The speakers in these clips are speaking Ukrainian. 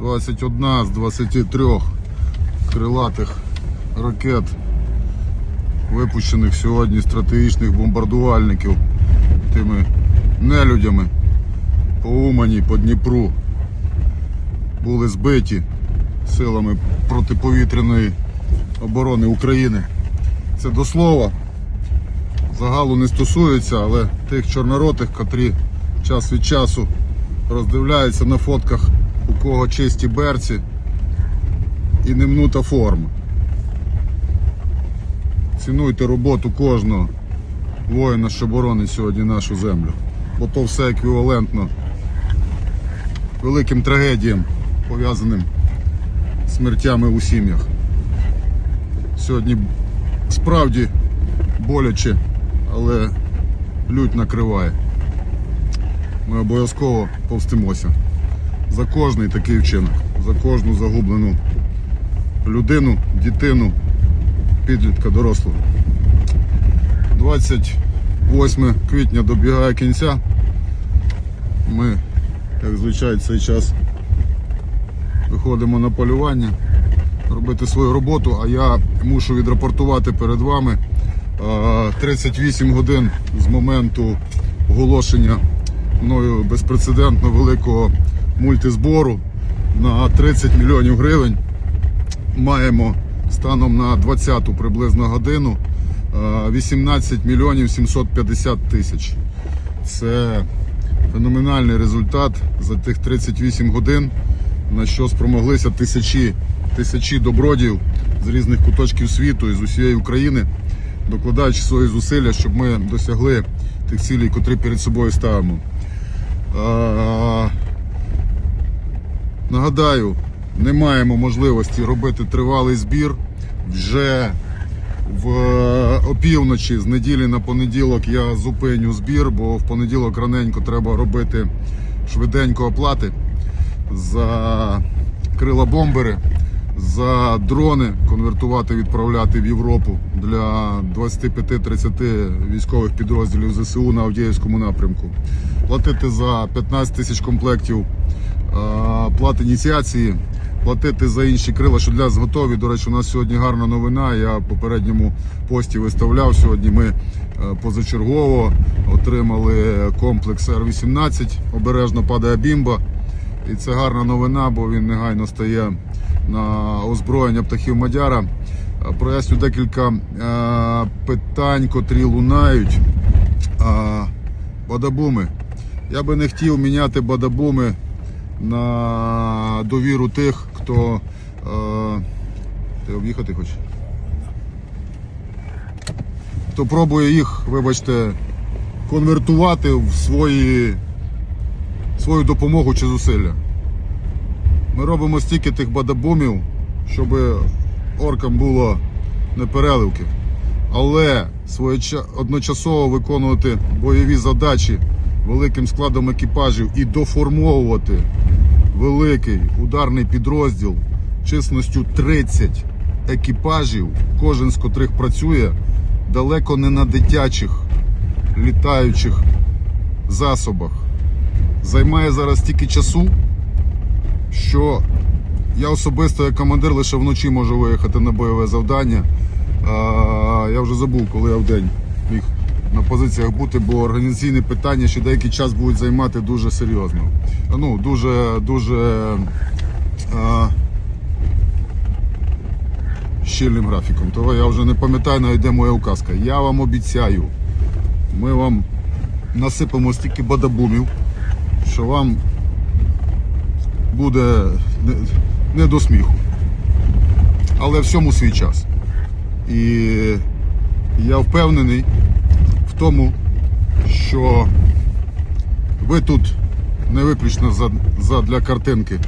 21 з 23 крилатих ракет, випущених сьогодні стратегічних бомбардувальників тими нелюдями по Умані, по Дніпру, були збиті силами протиповітряної оборони України. Це до слова. Загалу не стосується, але тих чорноротих, котрі час від часу роздивляються на фотках, кого чисті берці і немнута форма. Цінуйте роботу кожного воїна, що боронить сьогодні нашу землю. Бо то все еквівалентно великим трагедіям, пов'язаним з смертями у сім'ях. Сьогодні справді боляче, але лють накриває. Ми обов'язково повстимося за кожний такий вчинок, за кожну загублену людину, дитину, підлітка, дорослого. 28 квітня добігає кінця. Ми, як звичайно, цей час виходимо на полювання, робити свою роботу, а я мушу відрапортувати перед вами а, 38 годин з моменту оголошення мною безпрецедентно великого мультизбору на 30 мільйонів гривень. Маємо станом на 20-ту приблизно годину 18 мільйонів 750 тисяч. Це феноменальний результат за тих 38 годин, на що спромоглися тисячі, тисячі добродіїв з різних куточків світу і з усієї України, докладаючи свої зусилля, щоб ми досягли тих цілей, котрі перед собою ставимо. Нагадаю, не маємо можливості робити тривалий збір. Вже в опівночі з неділі на понеділок я зупиню збір, бо в понеділок раненько треба робити швиденько оплати за крила бомбери, за дрони конвертувати, відправляти в Європу для 25-30 військових підрозділів ЗСУ на Авдіївському напрямку. Платити за 15 тисяч комплектів е, плат ініціації, платити за інші крила, що для нас готові. До речі, у нас сьогодні гарна новина. Я в попередньому пості виставляв. Сьогодні ми е, позачергово отримали комплекс Р-18. Обережно падає бімба. І це гарна новина, бо він негайно стає на озброєння птахів Мадяра. Е, Проясню декілька е, питань, котрі лунають. Бадабуми. Я би не хотів міняти бадабуми на довіру тих, хто. Е, ти об'їхати хочеш? Хто пробує їх, вибачте, конвертувати в свої, свою допомогу чи зусилля. Ми робимо стільки тих бадабумів, щоб оркам було непереливки. Але своєча- одночасово виконувати бойові задачі великим складом екіпажів і доформовувати великий ударний підрозділ численністю 30 екіпажів, кожен з котрих працює далеко не на дитячих літаючих засобах. Займає зараз стільки часу, що я особисто як командир лише вночі можу виїхати на бойове завдання. А, я вже забув, коли я в день міг на позиціях бути, бо організаційні питання ще деякий час будуть займати дуже серйозно. Ну, дуже, дуже а, щільним графіком. Того я вже не пам'ятаю навіть де моя указка. Я вам обіцяю, ми вам насипемо стільки бадабумів, що вам буде не, не до сміху. Але всьому свій час. І я впевнений тому, що ви тут не виключно за, за для картинки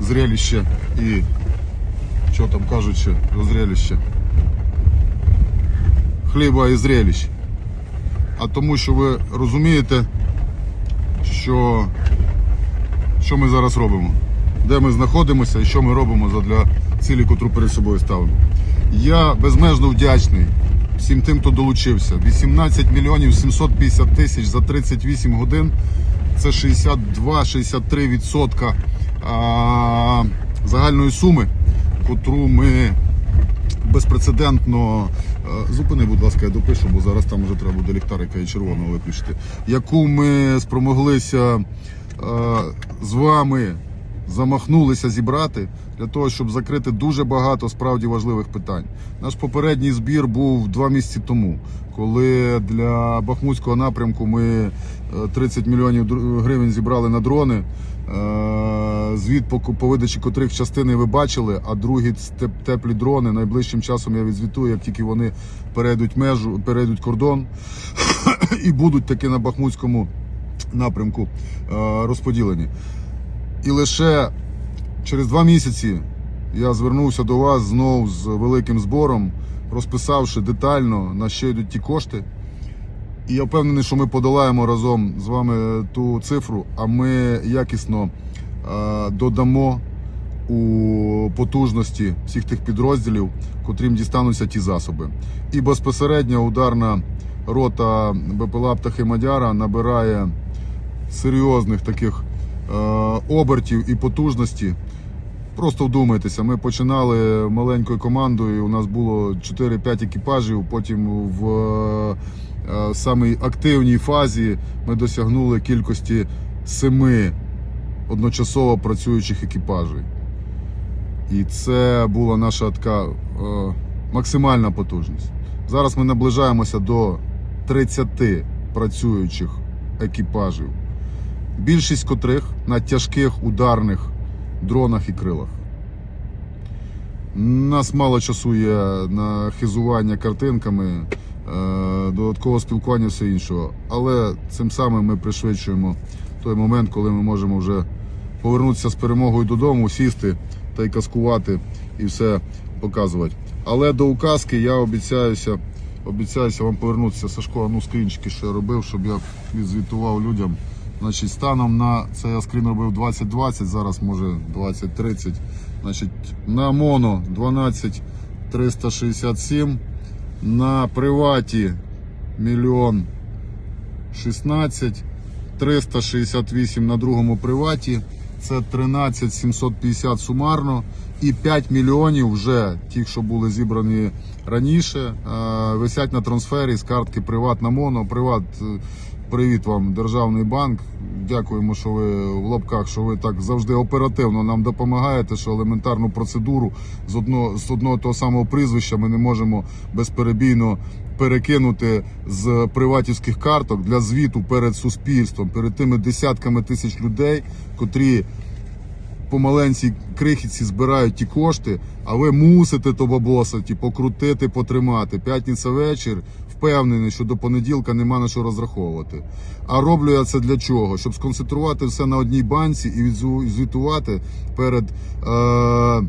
зрелище і що там про зрелище. Хліба і зрелищ. А тому, що ви розумієте, що, що ми зараз робимо, де ми знаходимося і що ми робимо для цілі, котру перед собою ставимо. Я безмежно вдячний всім тим, хто долучився. 18 мільйонів 750 тисяч за 38 годин. Це 62-63% загальної суми, котру ми безпрецедентно. е, Зупини, будь ласка, я допишу, бо зараз там вже треба буде ліхтарика і червоного виключити. Яку ми спромоглися е, з вами замахнулися зібрати для того, щоб закрити дуже багато справді важливих питань. Наш попередній збір був два місяці тому, коли для Бахмутського напрямку ми е, 30 мільйонів гривень зібрали на дрони. Е, Звіт по, по видачі котрих частини ви бачили, а другі теплі дрони найближчим часом я відзвітую, як тільки вони перейдуть межу, перейдуть кордон і будуть таки на Бахмутському напрямку е, розподілені. І лише через два місяці я звернувся до вас знову з великим збором, розписавши детально на що йдуть ті кошти. І я впевнений, що ми подолаємо разом з вами ту цифру, а ми якісно е, додамо у потужності всіх тих підрозділів, котрим дістануться ті засоби. І безпосередньо ударна рота БПЛА Птахи Мадяра набирає серйозних таких обертів і потужності. Просто вдумайтеся, ми починали маленькою командою. У нас було 4-5 екіпажів. Потім в е, е, самій активній фазі ми досягнули кількості семи одночасово працюючих екіпажів. І це була наша така е, максимальна потужність. Зараз ми наближаємося до 30 працюючих екіпажів, більшість котрих на тяжких ударних дронах і крилах. Нас мало часу є на хизування картинками, е, додаткового спілкування все іншого. Але цим самим ми пришвидшуємо той момент, коли ми можемо вже повернутися з перемогою додому, сісти та й каскувати і все показувати. Але до указки я обіцяюся, обіцяюся вам повернутися. Сашко, а ну скрінчики, що я робив, щоб я відзвітував людям. Значить, станом на це я скрін робив 2020, зараз може 2030. Значить, на моно 12 367, на приваті мільйон 16, 368 на другому приваті. Це 13 750 сумарно. І 5 мільйонів вже ті, що були зібрані раніше, е, висять на трансфері з картки Приват на моно. Приват, е, привіт вам, Державний банк. Дякуємо, що ви в лапках, що ви так завжди оперативно нам допомагаєте, що елементарну процедуру з одного з одного того самого прізвища ми не можемо безперебійно перекинути з приватівських карток для звіту перед суспільством, перед тими десятками тисяч людей, котрі по маленькій крихітці збирають ті кошти, а ви мусите то бабосаті покрутити, потримати. П'ятниця вечір, впевнений, що до понеділка нема на що розраховувати. А роблю я це для чого? Щоб сконцентрувати все на одній банці і відзу- звітувати перед. Е-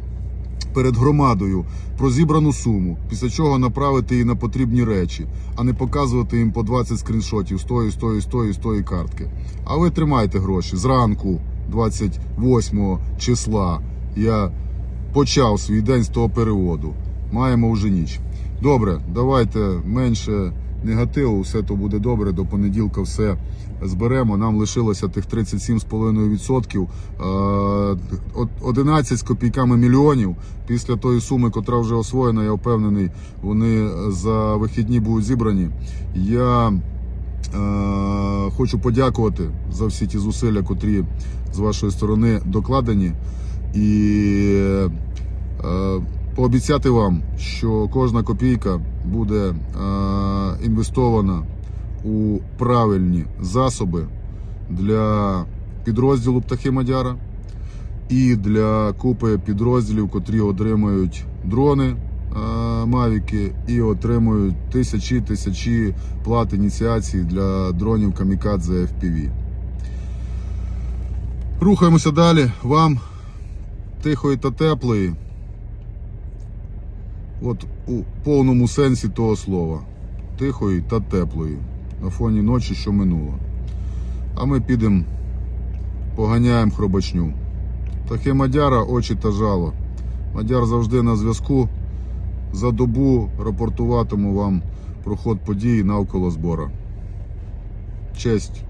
перед громадою про зібрану суму, після чого направити її на потрібні речі, а не показувати їм по 20 скріншотів з тої, з тої, з тої, з тої картки. А ви тримайте гроші. Зранку, 28 числа, я почав свій день з того переводу. Маємо вже ніч. Добре, давайте менше негативу, все то буде добре. До понеділка все зберемо. Нам лишилося тих 37,5%. е, 11 з копійками мільйонів. Після тої суми, котра вже освоєна, я впевнений, вони за вихідні будуть зібрані. Я е, хочу подякувати за всі ті зусилля, котрі з вашої сторони докладені. І е, пообіцяти вам, що кожна копійка буде е, інвестована у правильні засоби для підрозділу Птахи Мадяра і для купи підрозділів, котрі отримають дрони е, Мавіки і отримують тисячі тисячі плат ініціацій для дронів Камікадзе FPV. Рухаємося далі. Вам тихої та теплої. От у повному сенсі того слова. Тихої та теплої. На фоні ночі, що минуло. А ми підемо поганяємо хробачню. Таке Мадяра, очі та жало. Мадяр завжди на зв'язку. За добу рапортуватиму вам про ход подій навколо збора. Честь